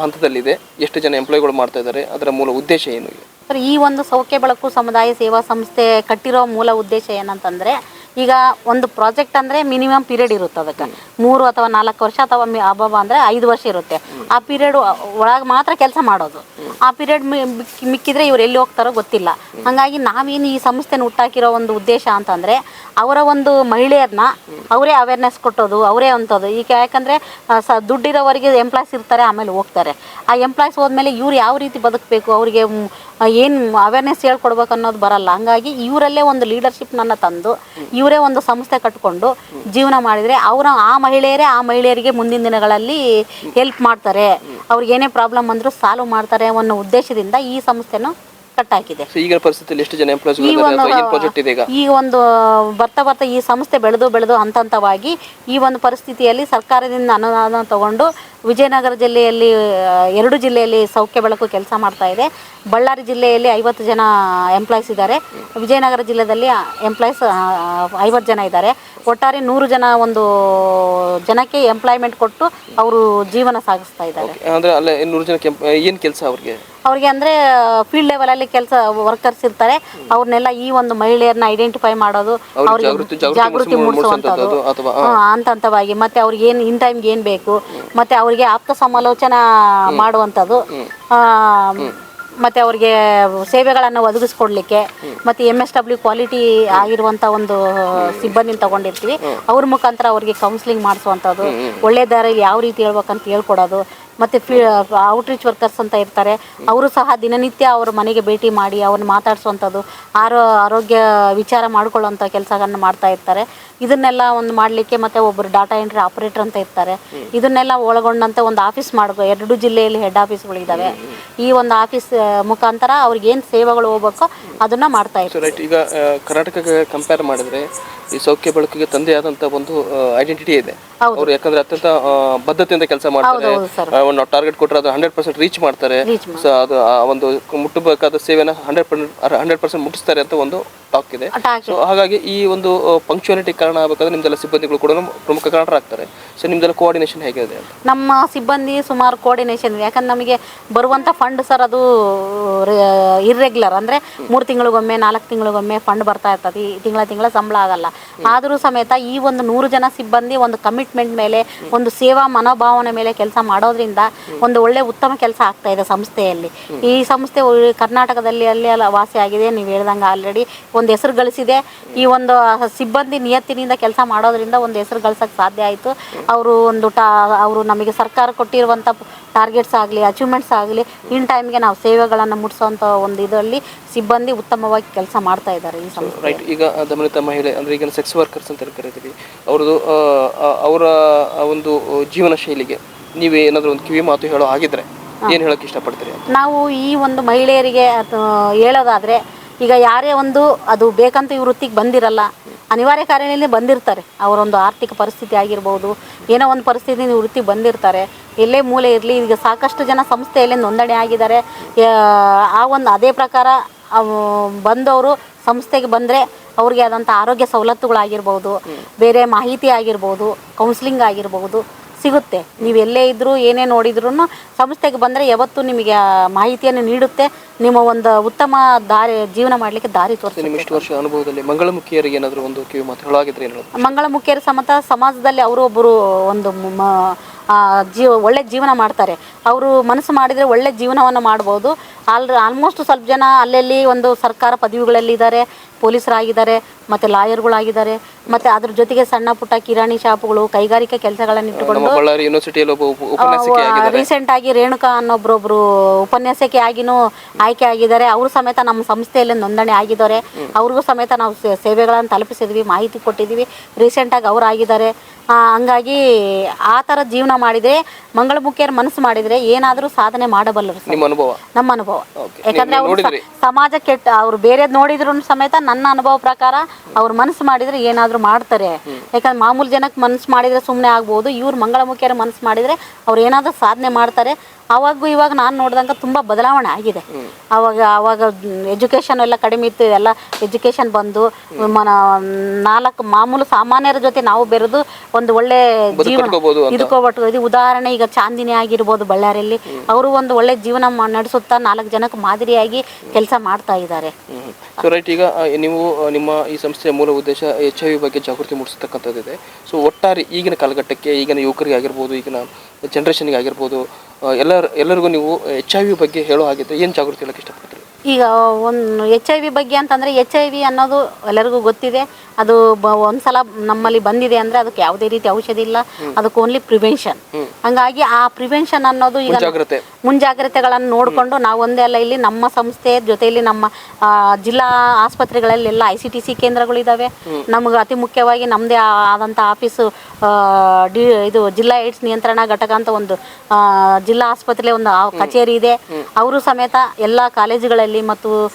ಹಂತದಲ್ಲಿದೆ. ಎಷ್ಟು ಜನ ಎಂಪ್ಲಾಯ್ಗಳು ಮಾಡ್ತಾ ಇದ್ದಾರೆ? ಅದರ ಮೂಲ ಉದ್ದೇಶ ಏನು? ಸರ್ ಈ ಒಂದು ಸೌಖ್ಯ ಬೆಳಕು ಸಮುದಾಯ ಸೇವಾ ಸಂಸ್ಥೆ ಕಟ್ಟಿರೋ ಮೂಲ ಉದ್ದೇಶ ಏನಂತಂದ್ರೆ ಈಗ ಒಂದು ಪ್ರಾಜೆಕ್ಟ್ ಅಂದ್ರೆ ಮಿನಿಮಮ್ ಪೀರಿಯಡ್ ಇರುತ್ತೆ ಅದಕ್ಕೆ. ಮೂರು ಅಥವಾ ನಾಲ್ಕು ವರ್ಷ ಅಥವಾ ಅಬ್ಬಬ್ಬ ಅಂದ್ರೆ ಐದು ವರ್ಷ ಇರುತ್ತೆ. ಆ ಪೀರಿಯಡ್ ಒಳಗೆ ಮಾತ್ರ ಕೆಲಸ ಮಾಡೋದು. ಆ ಪೀರಿಯಡ್ ಮಿಕ್ಕಿದ್ರೆ ಇವ್ರು ಎಲ್ಲಿ ಹೋಗ್ತಾರೋ ಗೊತ್ತಿಲ್ಲ. ಹಾಗಾಗಿ ನಾವೇನು ಈ ಸಂಸ್ಥೆನ ಹುಟ್ಟಾಕಿರೋ ಒಂದು ಉದ್ದೇಶ ಅಂತಂದರೆ ಅವರ ಒಂದು ಮಹಿಳೆಯರನ್ನ ಅವರೇ ಅವೇರ್ನೆಸ್ ಕೊಟ್ಟೋದು, ಅವರೇ ಅಂತದ್ದು. ಈಗ ಯಾಕಂದ್ರೆ ಸ ದುಡ್ಡಿರೋವರಿಗೆ ಎಂಪ್ಲಾಯ್ಸ್ ಇರ್ತಾರೆ, ಆಮೇಲೆ ಹೋಗ್ತಾರೆ. ಆ ಎಂಪ್ಲಾಯ್ಸ್ ಹೋದ್ಮೇಲೆ ಇವ್ರು ಯಾವ ರೀತಿ ಬದುಕಬೇಕು, ಅವರಿಗೆ ಏನು ಅವೇರ್ನೆಸ್ ಹೇಳ್ಕೊಡ್ಬೇಕು ಅನ್ನೋದು ಬರಲ್ಲ. ಹಂಗಾಗಿ ಇವರಲ್ಲೇ ಒಂದು ಲೀಡರ್ಶಿಪ್ನನ್ನು ತಂದು ಇವರೇ ಒಂದು ಸಂಸ್ಥೆ ಕಟ್ಕೊಂಡು ಜೀವನ ಮಾಡಿದರೆ ಅವರ ಆ ಮಹಿಳೆಯರೇ ಆ ಮಹಿಳೆಯರಿಗೆ ಮುಂದಿನ ದಿನಗಳಲ್ಲಿ ಹೆಲ್ಪ್ ಮಾಡ್ತಾರೆ. ಅವ್ರಿಗೆ ಏನೇ ಪ್ರಾಬ್ಲಮ್ ಅಂದರೂ ಸಾಲ್ವ್ ಮಾಡ್ತಾರೆ ಅನ್ನೋ ಉದ್ದೇಶದಿಂದ ಈ ಸಂಸ್ಥೆನ ಕಟ್ಟಾಕಿದೆ. ಪರಿಸ್ಥಿತಿಯಲ್ಲಿ ಎಷ್ಟು ಜನ ಎಂಪ್ಲಾಯ್ಸ್ ಈ ಒಂದು ಬರ್ತಾ ಬರ್ತಾ ಈ ಸಂಸ್ಥೆ ಬೆಳೆದು ಬೆಳೆದು ಹಂತ ಹಂತವಾಗಿ ಈ ಒಂದು ಪರಿಸ್ಥಿತಿಯಲ್ಲಿ ಸರ್ಕಾರದಿಂದ ಅನುದಾನ ತಗೊಂಡು ವಿಜಯನಗರ ಜಿಲ್ಲೆಯಲ್ಲಿ ಎರಡು ಜಿಲ್ಲೆಯಲ್ಲಿ ಸೌಖ್ಯ ಬೆಳಕು ಕೆಲಸ ಮಾಡ್ತಾ ಇದೆ ಬಳ್ಳಾರಿ ಜಿಲ್ಲೆಯಲ್ಲಿ ಐವತ್ತು ಜನ ಎಂಪ್ಲಾಯ್ಸ್ ಇದ್ದಾರೆ ವಿಜಯನಗರ ಜಿಲ್ಲೆಯಲ್ಲಿ ಎಂಪ್ಲಾಯ್ಸ್ ಐವತ್ತು ಜನ ಇದ್ದಾರೆ ಒಟ್ಟಾರೆ ನೂರು ಜನ ಒಂದು ಜನಕ್ಕೆ ಎಂಪ್ಲಾಯ್ಮೆಂಟ್ ಕೊಟ್ಟು ಅವರು ಜೀವನ ಸಾಗಿಸ್ತಾ ಇದ್ದಾರೆ ಅಂದ್ರೆ ಅಲ್ಲ ನೂರು ಜನಕ್ಕೆ ಏನು ಕೆಲಸ ಅವ್ರಿಗೆ ಅವ್ರಿಗೆ ಅಂದ್ರೆ ಫೀಲ್ಡ್ ಲೆವೆಲಲ್ಲಿ ಕೆಲಸ ವರ್ಕರ್ಸ್ ಇರ್ತಾರೆ ಅವ್ರನ್ನೆಲ್ಲ ಈ ಒಂದು ಮಹಿಳೆಯರನ್ನ ಐಡೆಂಟಿಫೈ ಮಾಡೋದು ಅವ್ರಿಗೆ ಜಾಗೃತಿ- ಮೂಡಿಸುವಂಥದ್ದು ಹಂತವಾಗಿ ಮತ್ತೆ ಅವ್ರಿಗೆ ಏನು ಇನ್ ಟೈಮ್ಗೆ ಏನು ಬೇಕು ಮತ್ತೆ ಅವರಿಗೆ ಆಪ್ತ ಸಮಾಲೋಚನಾ ಮಾಡುವಂಥದ್ದು. ಮತ್ತೆ ಅವ್ರಿಗೆ ಸೇವೆಗಳನ್ನು ಒದಗಿಸ್ಕೊಡ್ಲಿಕ್ಕೆ ಮತ್ತೆ ಎಂ ಎಸ್ ಡಬ್ಲ್ಯೂ ಕ್ವಾಲಿಟಿ ಆಗಿರುವಂಥ ಒಂದು ಸಿಬ್ಬಂದಿನ ತಗೊಂಡಿರ್ತೀವಿ. ಅವ್ರ ಮುಖಾಂತರ ಅವ್ರಿಗೆ ಕೌನ್ಸಿಲಿಂಗ್ ಮಾಡಿಸುವಂಥದ್ದು. ಒಳ್ಳೆ ದಾರಿಯಲ್ಲಿ ಯಾವ ರೀತಿ ಹೇಳ್ಬೇಕಂತ ಹೇಳ್ಕೊಡೋದು. ಮತ್ತು ಫಿ ಔಟ್ರೀಚ್ ವರ್ಕರ್ಸ್ ಅಂತ ಇರ್ತಾರೆ. ಅವರು ಸಹ ದಿನನಿತ್ಯ ಅವ್ರ ಮನೆಗೆ ಭೇಟಿ ಮಾಡಿ ಅವ್ರನ್ನ ಮಾತಾಡಿಸುವಂಥದ್ದು ಆರೋ ಆರೋಗ್ಯ ವಿಚಾರ ಮಾಡಿಕೊಳ್ಳುವಂಥ ಕೆಲಸಗಳನ್ನ ಮಾಡ್ತಾ ಇರ್ತಾರೆ. ಇದನ್ನೆಲ್ಲ ಒಂದು ಮಾಡಲಿಕ್ಕೆ ಮತ್ತು ಒಬ್ಬರು ಡಾಟಾ ಎಂಟ್ರಿ ಆಪರೇಟರ್ ಅಂತ ಇರ್ತಾರೆ. ಇದನ್ನೆಲ್ಲ ಒಳಗೊಂಡಂತೆ ಒಂದು ಆಫೀಸ್ ಮಾಡಬೇಕು ಎರಡು ಜಿಲ್ಲೆಯಲ್ಲಿ ಹೆಡ್ ಆಫೀಸ್ಗಳಿದ್ದಾವೆ ಈ ಒಂದು ಆಫೀಸ್ ಮುಖಾಂತರ ಅವ್ರಿಗೆ ಏನು ಸೇವೆಗಳು ಹೋಗ್ಬೇಕೋ ಅದನ್ನು ಮಾಡ್ತಾ ಇರ್ತಾರೆ. ಈಗ ಕರ್ನಾಟಕಕ್ಕೆ ಕಂಪೇರ್ ಮಾಡಿದ್ರೆ ಈ ಸೌಖ್ಯ ಬಳಕೆಗೆ ತಂದೆ ಆದಂತ ಒಂದು ಐಡೆಂಟಿಟಿ ಇದೆ. ಅವರು ಯಾಕಂದ್ರೆ ಅತ್ಯಂತ ಬದ್ಧತೆಯಿಂದ ಕೆಲಸ ಮಾಡ್ತಾರೆ. ಒಂದು ಟಾರ್ಗೆಟ್ ಕೊಟ್ಟರೆ ಅದು ಹಂಡ್ರೆಡ್ ಪರ್ಸೆಂಟ್ ರೀಚ್ ಮಾಡ್ತಾರೆ. ಸೊ ಅದು ಆ ಒಂದು ಮುಟ್ಟಬೇಕಾದ ಸೇವೆನ ಹಂಡ್ರೆಡ್ ಪರ್ಸೆಂಟ್ ಹಂಡ್ರೆಡ್ ಪರ್ಸೆಂಟ್ ಮುಟ್ಟಿಸ್ತಾರೆ ಅಂತ ಒಂದು ಟಾಕ್ ಇದೆ. ಸೊ ಹಾಗಾಗಿ ಈ ಒಂದು ಪಂಕ್ಚುಯಾಲಿಟಿ ಕಾರಣ ಆಗಬೇಕಾದ್ರೆ ನಿಮ್ದೆಲ್ಲ ಸಿಬ್ಬಂದಿಗಳು ಕೂಡ ಪ್ರಮುಖ ಕಾರಣರಾಗ್ತಾರೆ. ಸೊ ನಿಮ್ದೆಲ್ಲ ಕೋಆರ್ಡಿನೇಷನ್ ಹೇಗಿದೆ ನಮ್ಮ ಸಿಬ್ಬಂದಿ ಸುಮಾರು ಕೋಆರ್ಡಿನೇಷನ್ ಯಾಕಂದ್ರೆ ನಮಗೆ ಬರುವಂಥ ಫಂಡ್ ಸರ್ ಅದು ಇರ್ರೆಗ್ಯುಲರ್ ಅಂದರೆ ಮೂರು ತಿಂಗಳಿಗೊಮ್ಮೆ ನಾಲ್ಕು ತಿಂಗಳಿಗೊಮ್ಮೆ ಫಂಡ್ ಬರ್ತಾ ಇರ್ತದೆ. ಈ ತಿಂಗಳ ತಿಂಗಳ ಸಂಬಳ ಆಗಲ್ಲ. ಆದರೂ ಸಮೇತ ಈ ಒಂದು ನೂರು ಜನ ಸಿಬ್ಬಂದಿ ಒಂದು ಕಮಿಟ್ಮೆಂಟ್ ಮೇಲೆ ಒಂದು ಸೇವಾ ಮನೋಭಾವನೆ ಮೇಲೆ ಕೆಲಸ ಮಾಡೋದ್ರಿಂದ ಒಂದು ಒಳ್ಳೆ ಉತ್ತಮ ಕೆಲಸ ಆಗ್ತಾ ಇದೆ ಸಂಸ್ಥೆಯಲ್ಲಿ. ಈ ಸಂಸ್ಥೆ ಕರ್ನಾಟಕದಲ್ಲಿ ಅಲ್ಲಿ ಎಲ್ಲ ವಾಸಿ ಆಗಿದೆ ನೀವು ಹೇಳ್ದಂಗೆ ಆಲ್ರೆಡಿ ಒಂದು ಹೆಸರು ಗಳಿಸಿದೆ. ಈ ಒಂದು ಸಿಬ್ಬಂದಿ ನಿಯತ್ತಿನಿಂದ ಕೆಲಸ ಮಾಡೋದ್ರಿಂದ ಒಂದು ಹೆಸರು ಗಳಿಸೋಕೆ ಸಾಧ್ಯ ಆಯಿತು. ಅವರು ಒಂದು ಟಾ ಅವರು ನಮಗೆ ಸರ್ಕಾರ ಕೊಟ್ಟಿರುವಂಥ ಟಾರ್ಗೆಟ್ಸ್ ಆಗಲಿ ಅಚೀವ್ಮೆಂಟ್ಸ್ ಆಗಲಿ ಇನ್ ಟೈಮ್ಗೆ ನಾವು ಸೇವೆಗಳನ್ನು ಮುಟ್ಟಿಸೋಂಥ ಒಂದು ಇದರಲ್ಲಿ ಸಿಬ್ಬಂದಿ ಉತ್ತಮವಾಗಿ ಕೆಲಸ ಮಾಡ್ತಾ ಇದ್ದಾರೆ ಈ ಸಂಸ್ಥೆ ರೈಟ್ ಈಗ ದಮನಿತ ಮಹಿಳೆ ಅಂದರೆ ಈಗ ಸೆಕ್ಸ್ ವರ್ಕರ್ಸ್ ಅಂತ ಕರಿತೀವಿ. ಅವ್ರದ್ದು ಅವರ ಒಂದು ಜೀವನ ಶೈಲಿಗೆ ನೀವು ಏನಾದರೂ ಒಂದು ಕಿವಿ ಮಾತು ಹೇಳೋ ಆಗಿದ್ರೆ ಏನು ಹೇಳಕ್ ಇಷ್ಟಪಡ್ತೀರಿ ನಾವು ಈ ಒಂದು ಮಹಿಳೆಯರಿಗೆ ಹೇಳೋದಾದ್ರೆ ಹೇಳೋದಾದರೆ ಈಗ ಯಾರೇ ಒಂದು ಅದು ಬೇಕಂತ ಈ ವೃತ್ತಿಗೆ ಬಂದಿರಲ್ಲ ಅನಿವಾರ್ಯ ಕಾರಣದಲ್ಲಿ ಬಂದಿರ್ತಾರೆ. ಅವರೊಂದು ಆರ್ಥಿಕ ಪರಿಸ್ಥಿತಿ ಆಗಿರ್ಬೋದು ಏನೋ ಒಂದು ಪರಿಸ್ಥಿತಿ ವೃತ್ತಿಗೆ ಬಂದಿರ್ತಾರೆ. ಎಲ್ಲೇ ಮೂಲೆ ಇರಲಿ ಈಗ ಸಾಕಷ್ಟು ಜನ ಸಂಸ್ಥೆಯಲ್ಲಿ ನೋಂದಣಿ ಆಗಿದ್ದಾರೆ. ಆ ಒಂದು ಅದೇ ಪ್ರಕಾರ ಬಂದವರು ಸಂಸ್ಥೆಗೆ ಬಂದರೆ ಅವ್ರಿಗೆ ಆದಂಥ ಆರೋಗ್ಯ ಸವಲತ್ತುಗಳಾಗಿರ್ಬೋದು ಬೇರೆ ಮಾಹಿತಿ ಆಗಿರ್ಬೋದು ಕೌನ್ಸಿಲಿಂಗ್ ಆಗಿರ್ಬೋದು ಸಿಗುತ್ತೆ. ನೀವು ಎಲ್ಲೇ ಇದ್ದರೂ ಏನೇ ನೋಡಿದ್ರೂ ಸಂಸ್ಥೆಗೆ ಬಂದರೆ ಯಾವತ್ತೂ ನಿಮಗೆ ಮಾಹಿತಿಯನ್ನು ನೀಡುತ್ತೆ. ನಿಮ್ಮ ಒಂದು ಉತ್ತಮ ದಾರಿ ಜೀವನ ಮಾಡಲಿಕ್ಕೆ ದಾರಿ ತೋರಿಸುತ್ತೆ. ನಿಮ್ಮ ಇಷ್ಟು ವರ್ಷ ಅನುಭವದಲ್ಲಿ ಮಂಗಳಮುಖಿಯರಿಗೆ ಏನಾದರೂ ಒಂದು ಕಿವಿ ಸಮತ ಸಮಾಜದಲ್ಲಿ ಅವರು ಒಬ್ಬರು ಒಂದು ಜೀವ ಒಳ್ಳೆ ಜೀವನ ಮಾಡ್ತಾರೆ. ಅವರು ಮನಸ್ಸು ಮಾಡಿದರೆ ಒಳ್ಳೆ ಜೀವನವನ್ನು ಮಾಡ್ಬೋದು. ಆಲ್ ಆಲ್ಮೋಸ್ಟ್ ಸ್ವಲ್ಪ ಜನ ಅಲ್ಲಲ್ಲಿ ಒಂದು ಸರ್ಕಾರ ಪದವಿಗಳಲ್ಲಿ ಇದ್ದಾರೆ. ಪೊಲೀಸರಾಗಿದ್ದಾರೆ ಮತ್ತು ಲಾಯರ್ಗಳಾಗಿದ್ದಾರೆ ಮತ್ತೆ ಅದ್ರ ಜೊತೆಗೆ ಸಣ್ಣ ಪುಟ್ಟ ಕಿರಾಣಿ ಶಾಪ್ಗಳು ಕೈಗಾರಿಕಾ ಕೆಲಸಗಳನ್ನು ಇಟ್ಟುಕೊಂಡು ರೀಸೆಂಟ್ ಆಗಿ ರೇಣುಕಾ ಅನ್ನೊಬ್ರೊಬ್ರು ಉಪನ್ಯಾಸಕಿ ಆಗಿನೂ ಆಯ್ಕೆ ಆಗಿದ್ದಾರೆ. ಅವರು ಸಮೇತ ನಮ್ಮ ಸಂಸ್ಥೆಯಲ್ಲಿ ನೋಂದಣಿ ಆಗಿದ್ದಾರೆ. ಅವ್ರಿಗೂ ಸಮೇತ ನಾವು ಸೇವೆಗಳನ್ನು ತಲುಪಿಸಿದ್ವಿ ಮಾಹಿತಿ ಕೊಟ್ಟಿದ್ದೀವಿ ರೀಸೆಂಟಾಗಿ ಅವ್ರು ಆಗಿದ್ದಾರೆ. ಆ, ಹಂಗಾಗಿ ಆ ಥರ ಜೀವನ ಮಾಡಿದರೆ ಮಂಗಳಮುಖಿಯರು ಮನಸ್ಸು ಮಾಡಿದರೆ ಏನಾದರೂ ಸಾಧನೆ ಮಾಡಬಲ್ಲರು ನಿಮ್ಮ ಅನುಭವ. ಯಾಕಂದ್ರೆ ಅವರು? ಸಮಾಜ ಕೆಟ್ಟ ಅವ್ರು ಬೇರೆ ನೋಡಿದ್ರು ಸಮೇತ ನನ್ನ ಅನುಭವ ಪ್ರಕಾರ ಅವ್ರು ಮನಸ್ಸು ಮಾಡಿದ್ರೆ ಏನಾದರೂ ಮಾಡ್ತಾರೆ. ಯಾಕಂದ್ರೆ ಮಾಮೂಲಿ ಜನಕ್ಕೆ ಮನಸ್ಸು ಮಾಡಿದ್ರೆ ಸುಮ್ಮನೆ ಆಗ್ಬೋದು, ಇವ್ರು ಮಂಗಳಮುಖಿಯರು ಮನಸ್ಸು ಮಾಡಿದ್ರೆ ಅವ್ರು ಏನಾದರೂ ಸಾಧನೆ ಮಾಡ್ತಾರೆ. ಅವಾಗೂ ಇವಾಗ ನಾನು ನೋಡಿದಂಗೆ ತುಂಬ ಬದಲಾವಣೆ ಆಗಿದೆ. ಅವಾಗ ಅವಾಗ ಎಜುಕೇಷನ್ ಎಲ್ಲ ಕಡಿಮೆ ಇತ್ತು ಎಲ್ಲ ಎಜುಕೇಷನ್ ಬಂದು ಮನ ನಾಲ್ಕು ಮಾಮೂಲು ಸಾಮಾನ್ಯರ ಜೊತೆ ನಾವು ಬೆರೆದು ಒಂದು ಒಳ್ಳೆ ಜೀವನ ಇದು ಉದಾಹರಣೆ ಈಗ ಚಾಂದಿನಿ ಆಗಿರ್ಬೋದು ಬಳ್ಳಾರಿಯಲ್ಲಿ. ಅವರು ಒಂದು ಒಳ್ಳೆ ಜೀವನ ನಡೆಸುತ್ತಾ ನಾಲ್ಕು ಜನಕ್ಕೆ ಮಾದರಿಯಾಗಿ ಕೆಲಸ ಮಾಡ್ತಾ ಇದ್ದಾರೆ. ಸೊ ರೈಟ್ ಈಗ ನೀವು ನಿಮ್ಮ ಈ ಸಂಸ್ಥೆಯ ಮೂಲ ಉದ್ದೇಶ ಎಚ್ ಐ ವಿ ಬಗ್ಗೆ ಜಾಗೃತಿ ಮೂಡಿಸತಕ್ಕಂಥದ್ದಿದೆ. ಸೊ ಒಟ್ಟಾರೆ ಈಗಿನ ಕಾಲಘಟ್ಟಕ್ಕೆ ಈಗಿನ ಯುವಕರಿಗೆ ಆಗಿರ್ಬೋದು ಈಗಿನ ಜನ್ರೇಷನ್ಗೆ ಆಗಿರ್ಬೋದು ಎಲ್ಲರ ಎಲ್ಲರಿಗೂ ನೀವು ಎಚ್ ಐ ವಿ ಬಗ್ಗೆ ಹೇಳೋ ಹಾಗಿದ್ರೆ ಏನು ಜಾಗೃತಿ ಹೇಳೋಕ್ಕೆ ಇಷ್ಟಪಡ್ತೀರಿ? ಈಗ ಒಂದು ಎಚ್ ಐ ವಿ ಬಗ್ಗೆ ಅಂತಂದರೆ ಎಚ್ ಐ ವಿ ಅನ್ನೋದು ಎಲ್ಲರಿಗೂ ಗೊತ್ತಿದೆ. ಅದು ಬ ಒಂದ್ಸಲ ನಮ್ಮಲ್ಲಿ ಬಂದಿದೆ ಅಂದರೆ ಅದಕ್ಕೆ ಯಾವುದೇ ರೀತಿ ಔಷಧಿ ಇಲ್ಲ. ಅದಕ್ಕೆ ಓನ್ಲಿ ಪ್ರಿವೆನ್ಷನ್ ಹಂಗಾಗಿ ಆ ಪ್ರಿವೆನ್ಷನ್ ಅನ್ನೋದು ಈಗ ಜಾಗ್ರತೆ ಮುಂಜಾಗ್ರತೆಗಳನ್ನು ನೋಡಿಕೊಂಡು ನಾವು ಒಂದೇ ಅಲ್ಲ ಇಲ್ಲಿ ನಮ್ಮ ಸಂಸ್ಥೆ ಜೊತೆಯಲ್ಲಿ ನಮ್ಮ ಜಿಲ್ಲಾ ಆಸ್ಪತ್ರೆಗಳಲ್ಲೆಲ್ಲ ಐ ಸಿ ಟಿ ಸಿ ಕೇಂದ್ರಗಳಿದ್ದಾವೆ ನಮಗೆ ಅತಿ ಮುಖ್ಯವಾಗಿ ನಮ್ಮದೇ ಆದಂಥ ಆಫೀಸು ಡಿ ಇದು ಜಿಲ್ಲಾ ಏಡ್ಸ್ ನಿಯಂತ್ರಣ ಘಟಕ ಅಂತ ಒಂದು ಜಿಲ್ಲಾ ಆಸ್ಪತ್ರೆ ಒಂದು ಕಚೇರಿ ಇದೆ. ಅವರು ಸಮೇತ ಎಲ್ಲ ಕಾಲೇಜುಗಳಲ್ಲಿ ಮತ್ತು ಆ,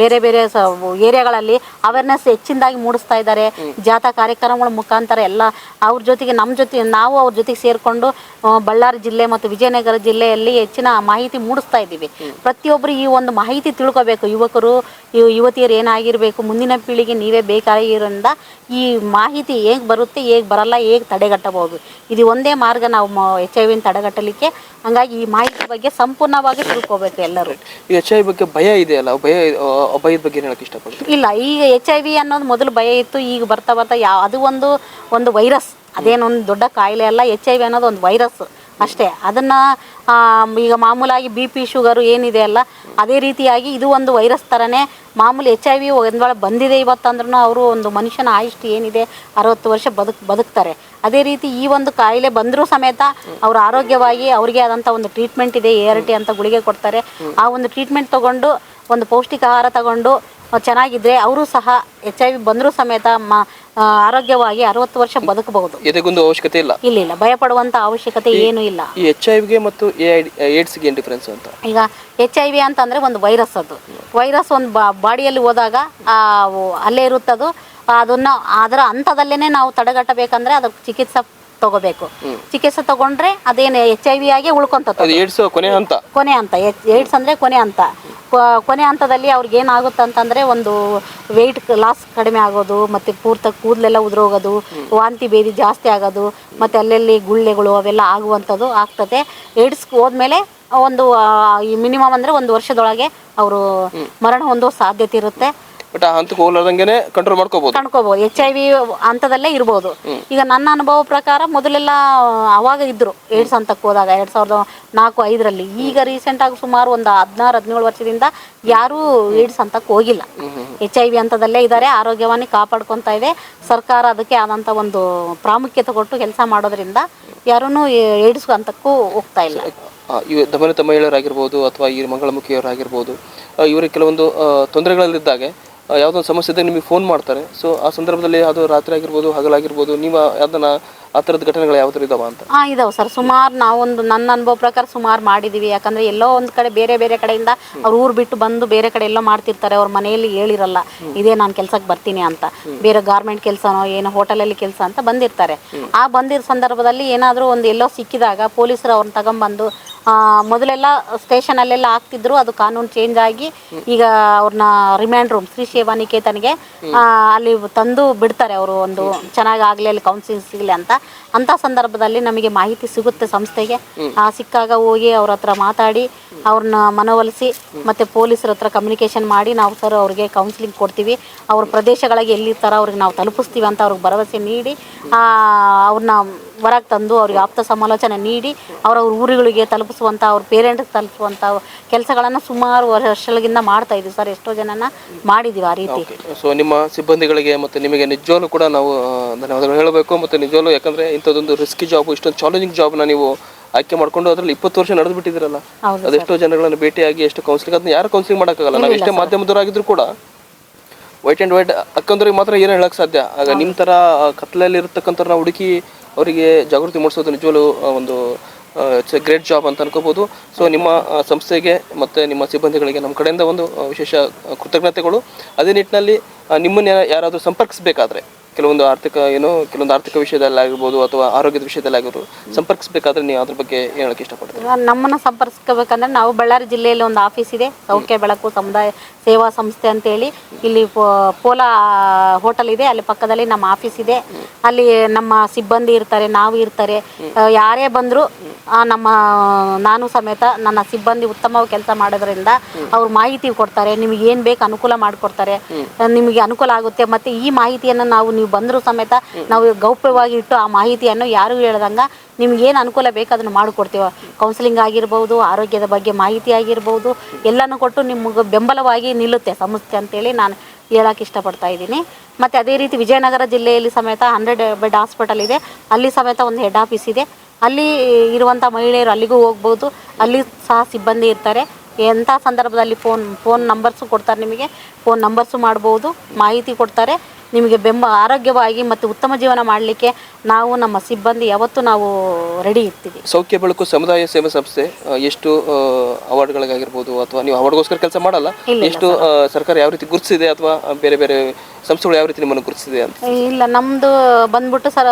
ಬೇರೆ ಬೇರೆ ಸ ಏರಿಯಾಗಳಲ್ಲಿ ಅವೇರ್ನೆಸ್ ಹೆಚ್ಚಿನದಾಗಿ ಮೂಡಿಸ್ತಾ ಇದ್ದಾರೆ. ಜಾಥಾ ಕಾರ್ಯಕ್ರಮಗಳ ಮುಖಾಂತರ ಎಲ್ಲ ಅವ್ರ ಜೊತೆಗೆ ನಮ್ಮ ಜೊತೆ ನಾವು ಅವ್ರ ಜೊತೆಗೆ ಸೇರಿಕೊಂಡು ಬಳ್ಳಾರಿ ಜಿಲ್ಲೆ ಮತ್ತು ವಿಜಯನಗರ ಜಿಲ್ಲೆಯಲ್ಲಿ ಹೆಚ್ಚಿನ ಮಾಹಿತಿ ಮೂಡಿಸ್ತಾ ಇದ್ದೀವಿ. ಪ್ರತಿಯೊಬ್ಬರು ಈ ಒಂದು ಮಾಹಿತಿ ತಿಳ್ಕೊಬೇಕು. ಯುವಕರು ಯುವತಿಯರು ಏನಾಗಿರಬೇಕು ಮುಂದಿನ ಪೀಳಿಗೆ ನೀವೇ ಬೇಕಾಗಿರೋದ್ರಿಂದ ಈ ಮಾಹಿತಿ ಹೇಗೆ ಬರುತ್ತೆ ಹೇಗೆ ಬರಲ್ಲ ಹೇಗೆ ತಡೆಗಟ್ಟಬಹುದು. ಇದು ಒಂದೇ ಮಾರ್ಗ ನಾವು ಎಚ್ ಐ ವಿನ ತಡೆಗಟ್ಟಲಿಕ್ಕೆ. ಹಂಗಾಗಿ ಈ ಮಾಹಿತಿ ಬಗ್ಗೆ ಸಂಪೂರ್ಣವಾಗಿ ತಿಳ್ಕೊಬೇಕು ಎಲ್ಲರೂ. ಎಚ್ ಐ ಬಗ್ಗೆ ಭಯ ಇದೆಯಲ್ಲ? ಭಯ ಭಯದ ಬಗ್ಗೆ ಏನು ಹೇಳಕ್ಕೆ ಇಷ್ಟಪಡ್ತೀನಿ ಇಲ್ಲ, ಈಗ ಎಚ್ ಐ ವಿ ಅನ್ನೋದು ಮೊದಲು ಭಯ ಇತ್ತು, ಈಗ ಬರ್ತಾ ಬರ್ತಾ ಯಾವ ಅದು ಒಂದು ಒಂದು ವೈರಸ್ ಅದೇನೊಂದು ದೊಡ್ಡ ಕಾಯಿಲೆ ಅಲ್ಲ ಎಚ್ ಐ ವಿ ಅನ್ನೋದು ಒಂದು ವೈರಸ್ ಅಷ್ಟೇ. ಅದನ್ನು ಈಗ ಮಾಮೂಲಾಗಿ ಬಿ ಪಿ ಶುಗರು ಏನಿದೆ ಅಲ್ಲ, ಅದೇ ರೀತಿಯಾಗಿ ಇದು ಒಂದು ವೈರಸ್ ಥರನೇ ಮಾಮೂಲಿ ಎಚ್ ಐ ವಿ ಒಂದು ವೇಳೆ ಬಂದಿದೆ ಇವತ್ತಂದ್ರೂ ಅವರು ಒಂದು ಮನುಷ್ಯನ ಆಯುಷ್ಠ ಏನಿದೆ, ಅರವತ್ತು ವರ್ಷ ಬದುಕ್, ಬದುಕ್ತಾರೆ. ಅದೇ ರೀತಿ ಈ ಒಂದು ಕಾಯಿಲೆ ಬಂದರೂ ಸಮೇತ ಅವರು ಆರೋಗ್ಯವಾಗಿ ಅವ್ರಿಗೆ ಆದಂಥ ಒಂದು ಟ್ರೀಟ್ಮೆಂಟ್ ಇದೆ ಎ ಆರ್ ಟಿ ಅಂತ ಗುಳಿಗೆ ಕೊಡ್ತಾರೆ. ಆ ಒಂದು ಟ್ರೀಟ್ಮೆಂಟ್ ತಗೊಂಡು ಒಂದು ಪೌಷ್ಟಿಕ ಆಹಾರ ತಗೊಂಡು ಚೆನ್ನಾಗಿದ್ರೆ ಅವರು ಸಹ ಎಚ್ ಐ ವಿ ಬಂದರೂ ಸಮೇತ ಮ ಆರೋಗ್ಯವಾಗಿ ಅರವತ್ತು ವರ್ಷ ಬದುಕಬಹುದು. ಇದಕ್ಕೊಂದು ಅವಶ್ಯಕತೆ ಇಲ್ಲ. ಇಲ್ಲ ಇಲ್ಲ. ಭಯಪಡುವಂಥ ಅವಶ್ಯಕತೆ ಏನು ಇಲ್ಲ. ಈ ಎಚ್ ಐ ವಿಗೆ ಮತ್ತು ಏಡ್ಸ್ಗೆ ಏನು ಡಿಫ್ರೆನ್ಸ್ ಅಂತ? ಈಗ ಎಚ್ ಐ ವಿ ಅಂತಂದ್ರೆ ಒಂದು ವೈರಸ್ ಅದು. ವೈರಸ್ ಒಂದು ಬಾಡಿಯಲ್ಲಿ ಹೋದಾಗ ಅಲ್ಲೇ ಇರುತ್ತದು. ಅದನ್ನ ಅದರ ಹಂತದಲ್ಲೇನೆ ನಾವು ತಡೆಗಟ್ಟಬೇಕಂದ್ರೆ ಅದಕ್ಕೆ ಚಿಕಿತ್ಸೆ ತಗೋಬೇಕು. ಚಿಕಿತ್ಸೆ ತಗೊಂಡ್ರೆ ಅದೇನು ಎಚ್ ಐ ವಿ ಆಗಿ ಉಳ್ಕೊಂತ ಕೊನೆ ಹಂತ. ಕೊನೆ ಹಂತ. ಏಡ್ಸ್ ಅಂದ್ರೆ ಕೊನೆ ಹಂತ. ಕೊನೆ ಹಂತದಲ್ಲಿ ಅವ್ರಿಗೆ ಏನಾಗುತ್ತೆ ಅಂತಂದರೆ ಒಂದು ವೆಯ್ಟ್ ಲಾಸ್ ಕಡಿಮೆ ಆಗೋದು ಮತ್ತೆ ಪೂರ್ತ ಕೂದಲೆಲ್ಲ ಉದುರೋಗೋದು ವಾಂತಿ ಬೇದಿ ಜಾಸ್ತಿ ಆಗೋದು ಮತ್ತೆ ಅಲ್ಲಲ್ಲಿ ಗುಳ್ಳೆಗಳು ಅವೆಲ್ಲ ಆಗುವಂಥದ್ದು ಆಗ್ತದೆ. ಏಡ್ಸ್ಗೆ ಹೋದ್ಮೇಲೆ ಒಂದು ಮಿನಿಮಮ್ ಅಂದರೆ ಒಂದು ವರ್ಷದೊಳಗೆ ಅವರು ಮರಣ ಹೊಂದುವ ಸಾಧ್ಯತೆ ಇರುತ್ತೆ. ಬಟ್ ಆ ಹಂತಕ್ಕೆ ಹೋಗ್ಲಾರ್ದಂಗೆ ಕಂಟ್ರೋಲ್ ಮಾಡ್ಕೋಬಹುದು ಕಂಡ್ಕೋಬಹುದು ಎಚ್ ಐ ವಿ ಹಂತದಲ್ಲೇ ಇರ್ಬೋದು. ಈಗ ನನ್ನ ಅನುಭವ ಪ್ರಕಾರ ಮೊದಲೆಲ್ಲ ಅವಾಗ ಇದ್ರು. ಏಡ್ಸ್ ಹಂತಕ್ಕೆ ಹೋದಾಗ ಎರಡ್ ಸಾವಿರದ ನಾಲ್ಕು ಐದರಲ್ಲಿ. ಈಗ ರೀಸೆಂಟ್ ಆಗಿ ಸುಮಾರು ಒಂದು ಹದಿನಾರು ಹದಿನೇಳು ವರ್ಷದಿಂದ ಯಾರು ಏಡ್ಸ್ ಹಂತಕ್ಕೆ ಹೋಗಿಲ್ಲ. ಎಚ್ ಐ ವಿ ಹಂತದಲ್ಲೇ ಇದ್ದಾರೆ ಆರೋಗ್ಯವನ್ನು ಕಾಪಾಡ್ಕೊತಾ ಇದೆ. ಸರ್ಕಾರ ಅದಕ್ಕೆ ಆದಂತ ಒಂದು ಪ್ರಾಮುಖ್ಯತೆ ಕೊಟ್ಟು ಕೆಲಸ ಮಾಡೋದ್ರಿಂದ ಯಾರೂ ಏಡ್ಸ್ ಹಂತಕ್ಕೂ ಹೋಗ್ತಾ ಇಲ್ಲ. ಇವ ದಮನಿತ ಮಹಿಳೆಯರಾಗಿರ್ಬೋದು ಅಥವಾ ಈ ಮಂಗಳಮುಖಿಯವರಾಗಿರ್ಬೋದು ಇವರು ಕೆಲವೊಂದು ತೊಂದರೆಗಳಲ್ಲಿದ್ದಾಗ ಆ, ಯಾವುದೋ ಒಂದು ಸಮಸ್ಯೆ ಇದ್ದಾಗ ನಿಮಗೆ ಫೋನ್ ಮಾಡ್ತಾರೆ. ಸೊ ಆ ಸಂದರ್ಭದಲ್ಲಿ ಅದು ರಾತ್ರಿ ಆಗಿರ್ಬೋದು ಹಗಲಾಗಿರ್ಬೋದು ನೀವು ಅದನ್ನ ಆ ಥರದ ಘಟನೆಗಳು ತರ ಇದಾವ ಅಂತ? ಹಾಂ ಇದಾವ ಸರ್. ಸುಮಾರು ನಾವೊಂದು ನನ್ನ ಅನುಭವ ಪ್ರಕಾರ ಸುಮಾರು ಮಾಡಿದೀವಿ. ಯಾಕಂದ್ರೆ ಎಲ್ಲೋ ಒಂದ್ ಕಡೆ ಬೇರೆ ಬೇರೆ ಕಡೆಯಿಂದ ಅವ್ರ ಊರು ಬಿಟ್ಟು ಬಂದು ಬೇರೆ ಕಡೆ ಎಲ್ಲೋ ಮಾಡ್ತಿರ್ತಾರೆ. ಅವ್ರ ಮನೆಯಲ್ಲಿ ಹೇಳಿರಲ್ಲ ಇದೇ ನಾನು ಕೆಲ್ಸಕ್ಕೆ ಬರ್ತೀನಿ ಅಂತ. ಬೇರೆ ಗಾರ್ಮೆಂಟ್ ಕೆಲಸನೋ ಏನೋ ಹೋಟೆಲಲ್ಲಿ ಕೆಲಸ ಅಂತ ಬಂದಿರ್ತಾರೆ. ಆ ಬಂದಿರೋ ಸಂದರ್ಭದಲ್ಲಿ ಏನಾದರೂ ಒಂದು ಎಲ್ಲೋ ಸಿಕ್ಕಿದಾಗ ಪೊಲೀಸರು ಅವ್ರನ್ನ ತಗೊಂಬಂದು ಆ, ಮೊದಲೆಲ್ಲ ಸ್ಟೇಷನಲ್ಲೆಲ್ಲ ಆಗ್ತಿದ್ರು ಅದು ಕಾನೂನು ಚೇಂಜ್ ಆಗಿ ಈಗ ಅವ್ರನ್ನ ರಿಮ್ಯಾಂಡ್ ರೂಮ್ ಶ್ರೀ ಸೇವಾ ನಿಕೇತನ್ಗೆ ಆ, ಅಲ್ಲಿ ತಂದು ಬಿಡ್ತಾರೆ. ಅವರು ಒಂದು ಚೆನ್ನಾಗಿ ಆಗ್ಲಿ ಅಲ್ಲಿ ಕೌನ್ಸಿಲ್ ಸಿಗಲಿ ಅಂತ. ಅಂಥ ಸಂದರ್ಭದಲ್ಲಿ ನಮಗೆ ಮಾಹಿತಿ ಸಿಗುತ್ತೆ ಸಂಸ್ಥೆಗೆ. ಆ ಸಿಕ್ಕಾಗ ಹೋಗಿ ಅವ್ರ ಹತ್ರ ಮಾತಾಡಿ ಅವ್ರನ್ನ ಮನವೊಲಿಸಿ ಮತ್ತೆ ಪೊಲೀಸರ ಹತ್ರ ಕಮ್ಯುನಿಕೇಶನ್ ಮಾಡಿ ನಾವು ಸರ್ ಅವ್ರಿಗೆ ಕೌನ್ಸಿಲಿಂಗ್ ಕೊಡ್ತೀವಿ. ಅವ್ರ ಪ್ರದೇಶಗಳಿಗೆ ಎಲ್ಲಿರ್ತಾರೋ ಅವ್ರಿಗೆ ನಾವು ತಲುಪಿಸ್ತೀವಿ ಅಂತ ಅವ್ರಿಗೆ ಭರವಸೆ ನೀಡಿ ಆ, ಅವ್ರನ್ನ ಹೊರಗೆ ತಂದು ಅವ್ರಿಗೆ ಆಪ್ತ ಸಮಾಲೋಚನೆ ನೀಡಿ ಅವರವ್ರ ಊರುಗಳಿಗೆ ತಲುಪಿಸುವಂಥ ಅವ್ರ ಪೇರೆಂಟ್ಸ್ ತಲುಪಿಸುವಂಥ ಕೆಲಸಗಳನ್ನು ಸುಮಾರು ವರ್ಷಗಳಿಂದ ಮಾಡ್ತಾ ಇದ್ದೀವಿ ಸರ್. ಎಷ್ಟೋ ಜನನ ಮಾಡಿದ್ದೀವಿ ಆ ರೀತಿ. ಸೊ ನಿಮ್ಮ ಸಿಬ್ಬಂದಿಗಳಿಗೆ ಮತ್ತು ನಿಮಗೆ ನಿಜವಾಗ್ಲೂ ಕೂಡ ನಾವು ಧನ್ಯವಾದಗಳು ಹೇಳಬೇಕು. ಮತ್ತು ನಿಜವಾಗ್ಲೂ ಯಾಕಂದರೆ ಇಂಥದ್ದೊಂದು ರಿಸ್ಕಿ ಜಾಬ್ ಇಷ್ಟೊಂದು ಚಾಲೆಂಜಿಂಗ್ ಜಾಬ್ನ ನೀವು ಆಯ್ಕೆ ಮಾಡ್ಕೊಂಡು ಅದರಲ್ಲಿ ಇಪ್ಪತ್ತು ವರ್ಷ ನಡೆದು ಬಿಟ್ಟಿದ್ದೀರಲ್ಲ ಅದೆಷ್ಟೋ ಜನಗಳನ್ನು ಭೇಟಿಯಾಗಿ ಎಷ್ಟು ಕೌನ್ಸಿಲಿಂಗ್ ಅಂತ ಯಾರು ಕೌನ್ಸಿಲಿಂಗ್ ಮಾಡೋಕ್ಕಾಗಲ್ಲ. ನಾವು ಎಷ್ಟೇ ಮಾಧ್ಯಮದವರಾಗಿದ್ರು ಕೂಡ ವೈಟ್ ಆ್ಯಂಡ್ ವೈಟ್ ಅಕ್ಕಂದ್ರಿಗೆ ಮಾತ್ರ ಏನು ಹೇಳಕ್ ಸಾಧ್ಯ? ಆಗ ನಿಮ್ಮ ಥರ ಕತ್ಲಲ್ಲಿ ಇರತಕ್ಕಂಥ ಹುಡುಕಿ ಅವರಿಗೆ ಜಾಗೃತಿ ಮೂಡಿಸೋದು ನಿಜವಲ್ಲೂ ಒಂದು ಇಟ್ಸ್ ಎ ಗ್ರೇಟ್ ಜಾಬ್ ಅಂತ ಅನ್ಕೋಬೋದು. ಸೊ ನಿಮ್ಮ ಸಂಸ್ಥೆಗೆ ಮತ್ತು ನಿಮ್ಮ ಸಿಬ್ಬಂದಿಗಳಿಗೆ, ನಮ್ಮ ಕಡೆಯಿಂದ ಒಂದು ವಿಶೇಷ ಕೃತಜ್ಞತೆಗಳು. ಅದೇ ನಿಟ್ಟಿನಲ್ಲಿ ನಿಮ್ಮನ್ನು ನಿಮ್ಮನ್ನ ಯಾರಾದರೂ ಸಂಪರ್ಕಿಸಬೇಕಾದ್ರೆ ಕೆಲವೊಂದು ಆರ್ಥಿಕ ಏನು, ಕೆಲವೊಂದು ಆರ್ಥಿಕ ವಿಷಯದಲ್ಲಾಗಿರ್ಬೋದು ಅಥವಾ ಆರೋಗ್ಯದ ವಿಷಯದಲ್ಲಿ ಆಗಿರ್ಬೋದು ಸಂಪರ್ಕಿಸಬೇಕಾದ್ರೆ ನೀವು ಅದ್ರ ಬಗ್ಗೆ ಹೇಳಕ್ಕೆ ಇಷ್ಟಪಡ್ತೀವಿ ನಮ್ಮನ್ನು ನಮ್ಮನ್ನ ಸಂಪರ್ಕಿಸ್ಕೋಬೇಕಂದ್ರೆ ನಾವು ಬಳ್ಳಾರಿ ಜಿಲ್ಲೆಯಲ್ಲಿ ಒಂದು ಆಫೀಸ್ ಇದೆ, ಸೌಖ್ಯ ಬೆಳಕು ಸಮುದಾಯ ಸೇವಾ ಸಂಸ್ಥೆ ಅಂತೇಳಿ. ಇಲ್ಲಿ ಪೋಲಾ ಹೋಟೆಲ್ ಇದೆ, ಅಲ್ಲಿ ಪಕ್ಕದಲ್ಲಿ ನಮ್ಮ ಆಫೀಸ್ ಇದೆ. ಅಲ್ಲಿ ನಮ್ಮ ಸಿಬ್ಬಂದಿ ಇರ್ತಾರೆ, ನಾವು ಇರ್ತಾರೆ. ಯಾರೇ ಬಂದರೂ ನಮ್ಮ, ನಾನು ಸಮೇತ ನನ್ನ ಸಿಬ್ಬಂದಿ ಉತ್ತಮವಾಗಿ ಕೆಲಸ ಮಾಡೋದ್ರಿಂದ ಅವ್ರು ಮಾಹಿತಿ ಕೊಡ್ತಾರೆ, ನಿಮಗೆ ಏನು ಬೇಕು ಅನುಕೂಲ ಮಾಡಿಕೊಡ್ತಾರೆ. ನಿಮಗೆ ಅನುಕೂಲ ಆಗುತ್ತೆ. ಮತ್ತು ಈ ಮಾಹಿತಿಯನ್ನು ನಾವು ನೀವು ಬಂದರೂ ಸಮೇತ ನಾವು ಗೌಪ್ಯವಾಗಿ ಇಟ್ಟು ಆ ಮಾಹಿತಿಯನ್ನು ಯಾರು ಹೇಳ್ದಂಗ ನಿಮ್ಗೆ ಏನು ಅನುಕೂಲ ಬೇಕು ಅದನ್ನು ಮಾಡಿಕೊಡ್ತೀವಿ. ಕೌನ್ಸಿಲಿಂಗ್ ಆಗಿರ್ಬೋದು, ಆರೋಗ್ಯದ ಬಗ್ಗೆ ಮಾಹಿತಿ ಆಗಿರ್ಬೋದು, ಎಲ್ಲನೂ ಕೊಟ್ಟು ನಿಮಗೆ ಬೆಂಬಲವಾಗಿ ನಿಲ್ಲುತ್ತೆ ಸಂಸ್ಥೆ ಅಂತೇಳಿ ನಾನು ಹೇಳಕ್ಕೆ ಇಷ್ಟಪಡ್ತಾ ಇದ್ದೀನಿ. ಮತ್ತು ಅದೇ ರೀತಿ ವಿಜಯನಗರ ಜಿಲ್ಲೆಯಲ್ಲಿ ಸಮೇತ ಹಂಡ್ರೆಡ್ ಬೆಡ್ ಹಾಸ್ಪಿಟಲ್ ಇದೆ. ಅಲ್ಲಿ ಸಮೇತ ಒಂದು ಹೆಡ್ ಆಫೀಸ್ ಇದೆ. ಅಲ್ಲಿ ಇರುವಂಥ ಮಹಿಳೆಯರು ಅಲ್ಲಿಗೂ ಹೋಗ್ಬೋದು. ಅಲ್ಲಿ ಸಹ ಸಿಬ್ಬಂದಿ ಇರ್ತಾರೆ. ಎಂಥ ಸಂದರ್ಭದಲ್ಲಿ ಫೋನ್ ಫೋನ್ ನಂಬರ್ಸು ಕೊಡ್ತಾರೆ ನಿಮಗೆ? ಫೋನ್ ನಂಬರ್ಸು ಮಾಡ್ಬೋದು, ಮಾಹಿತಿ ಕೊಡ್ತಾರೆ. ನಿಮಗೆ ಬೆಂಬ ಆರೋಗ್ಯವಾಗಿ ಮತ್ತು ಉತ್ತಮ ಜೀವನ ಮಾಡಲಿಕ್ಕೆ ನಾವು ನಮ್ಮ ಸಿಬ್ಬಂದಿ ಯಾವತ್ತು ನಾವು ರೆಡಿ ಇರ್ತೀವಿ. ಸೌಖ್ಯ ಬೆಳಕು ಸಮುದಾಯ ಸೇವಾ ಸಂಸ್ಥೆ ಎಷ್ಟು ಅವಾರ್ಡ್ಗಳಿಗಾಗಿರ್ಬೋದು ಅಥವಾ ನೀವು ಅವಾರ್ಡ್ಗೋಸ್ಕರ ಕೆಲಸ ಮಾಡಲ್ಲ ಎಷ್ಟು ಸರ್ಕಾರ ಯಾವ ರೀತಿ ಗುರುತಿಸಿದೆ ಅಥವಾ ಬೇರೆ ಬೇರೆ ಸಂಸ್ಥೆಗಳು ಯಾವ ರೀತಿ ನಿಮ್ಮನ್ನು ಗುರುತಿಸಿದೆ ಅಂತ? ಇಲ್ಲ ನಮ್ಮದು ಬಂದ್ಬಿಟ್ಟು ಸರ್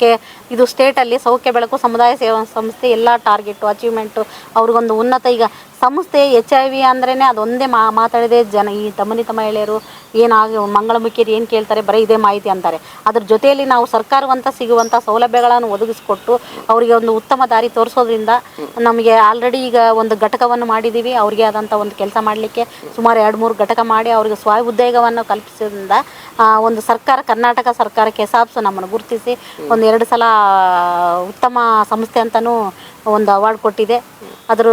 ಕೆ ಇದು ಸ್ಟೇಟಲ್ಲಿ ಸೌಖ್ಯ ಬೆಳಕು ಸಮುದಾಯ ಸೇವಾ ಸಂಸ್ಥೆ ಎಲ್ಲ ಟಾರ್ಗೆಟು ಅಚೀವ್ಮೆಂಟು ಅವ್ರಿಗೊಂದು ಉನ್ನತ ಈಗ ಸಂಸ್ಥೆ ಎಚ್ ಐ ವಿ ಅಂದ್ರೇ ಅದೊಂದೇ ಮಾ ಮಾತಾಡಿದೆ ಜನ ಈ ದಮನಿತ ಮಹಿಳೆಯರು ಏನಾಗ ಮಂಗಳಮುಖಿಯರು ಏನು ಕೇಳ್ತಾರೆ, ಬರೀ ಇದೇ ಮಾಹಿತಿ ಅಂತಾರೆ. ಅದ್ರ ಜೊತೆಯಲ್ಲಿ ನಾವು ಸರ್ಕಾರವಂತ ಸಿಗುವಂಥ ಸೌಲಭ್ಯಗಳನ್ನು ಒದಗಿಸ್ಕೊಟ್ಟು ಅವರಿಗೆ ಒಂದು ಉತ್ತಮ ದಾರಿ ತೋರಿಸೋದ್ರಿಂದ ನಮಗೆ ಆಲ್ರೆಡಿ ಈಗ ಒಂದು ಘಟಕವನ್ನು ಮಾಡಿದ್ದೀವಿ ಅವರಿಗೆ ಆದಂಥ ಒಂದು ಕೆಲಸ ಮಾಡಲಿಕ್ಕೆ ಸುಮಾರು ಎರಡು ಮೂರು ಘಟಕ ಮಾಡಿ ಅವರಿಗೆ ಸ್ವ ಉದ್ಯೋಗವನ್ನು ಕಲ್ಪಿಸೋದ್ರಿಂದ ಒಂದು ಸರ್ಕಾರ, ಕರ್ನಾಟಕ ಸರ್ಕಾರಕ್ಕೆ ಕೆಸಾಪ್ಸ್ ನಮ್ಮನ್ನು ಗುರುತಿಸಿ ಒಂದು ಎರಡು ಸಲ ಉತ್ತಮ ಸಂಸ್ಥೆ ಅಂತಲೂ ಒಂದು ಅವಾರ್ಡ್ ಕೊಟ್ಟಿದೆ. ಅದರ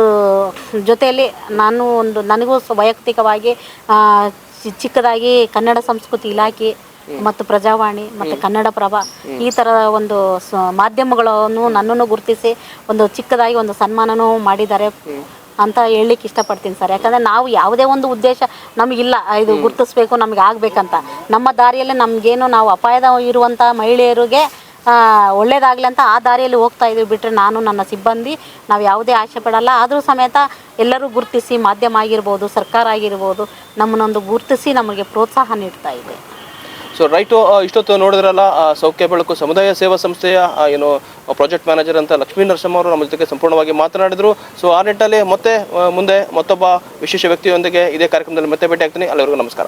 ಜೊತೆಯಲ್ಲಿ ನಾನು ಒಂದು, ನನಗೂ ವೈಯಕ್ತಿಕವಾಗಿ ಚಿ- ಚಿಕ್ಕದಾಗಿ ಕನ್ನಡ ಸಂಸ್ಕೃತಿ ಇಲಾಖೆ ಮತ್ತು ಪ್ರಜಾವಾಣಿ ಮತ್ತು ಕನ್ನಡಪ್ರಭ ಈ ಥರ ಒಂದು ಸ- ಮಾಧ್ಯಮಗಳನ್ನು ನನ್ನನ್ನು ಗುರುತಿಸಿ ಒಂದು ಚಿಕ್ಕದಾಗಿ ಒಂದು ಸನ್ಮಾನನೂ ಮಾಡಿದ್ದಾರೆ ಅಂತ ಹೇಳಲಿಕ್ಕೆ ಇಷ್ಟಪಡ್ತೀನಿ ಸರ್. ಯಾಕಂದರೆ ನಾವು ಯಾವುದೇ ಒಂದು ಉದ್ದೇಶ ನಮಗಿಲ್ಲ ಇದು ಗುರುತಿಸ್ಬೇಕು ನಮಗೆ ಆಗಬೇಕಂತ. ನಮ್ಮ ದಾರಿಯಲ್ಲಿ ನಮಗೇನು ನಾವು ಅಪಾಯದ ಇರುವಂಥ ಮಹಿಳೆಯರಿಗೆ ಒಳ್ಳೇದಾಗಲಿ ಅಂತ ಆ ದಾರಿಯಲ್ಲಿ ಹೋಗ್ತಾ ಇದ್ದೀವಿ. ಬಿಟ್ಟರೆ ನಾನು ನನ್ನ ಸಿಬ್ಬಂದಿ ನಾವು ಯಾವುದೇ ಆಸೆ ಪಡಲ್ಲ. ಆದರೂ ಸಮೇತ ಎಲ್ಲರೂ ಗುರುತಿಸಿ ಮಾಧ್ಯಮ ಆಗಿರ್ಬೋದು ಸರ್ಕಾರ ಆಗಿರ್ಬೋದು ನಮ್ಮನ್ನೊಂದು ಗುರುತಿಸಿ ನಮಗೆ ಪ್ರೋತ್ಸಾಹ ನೀಡ್ತಾ ಇದೆ. ಸೊ ರೈಟು ಇಷ್ಟೊತ್ತು ನೋಡಿದ್ರಲ್ಲ ಸೌಖ್ಯ ಬೆಳಕು ಸಮುದಾಯ ಸೇವಾ ಸಂಸ್ಥೆಯ ಏನು ಪ್ರಾಜೆಕ್ಟ್ ಮ್ಯಾನೇಜರ್ ಅಂತ ಲಕ್ಷ್ಮೀ ನರಸಿಂಹ ಅವರು ನಮ್ಮ ಜೊತೆಗೆ ಸಂಪೂರ್ಣವಾಗಿ ಮಾತನಾಡಿದರು. ಸೊ ಆ ನಿಟ್ಟಲ್ಲಿ ಮತ್ತೆ ಮುಂದೆ ಮತ್ತೊಬ್ಬ ವಿಶೇಷ ವ್ಯಕ್ತಿಯೊಂದಿಗೆ ಇದೇ ಕಾರ್ಯಕ್ರಮದಲ್ಲಿ ಮತ್ತೆ ಭೇಟಿ ಆಗ್ತೀನಿ. ಅಲ್ಲಿವರೆಗೂ ನಮಸ್ಕಾರ.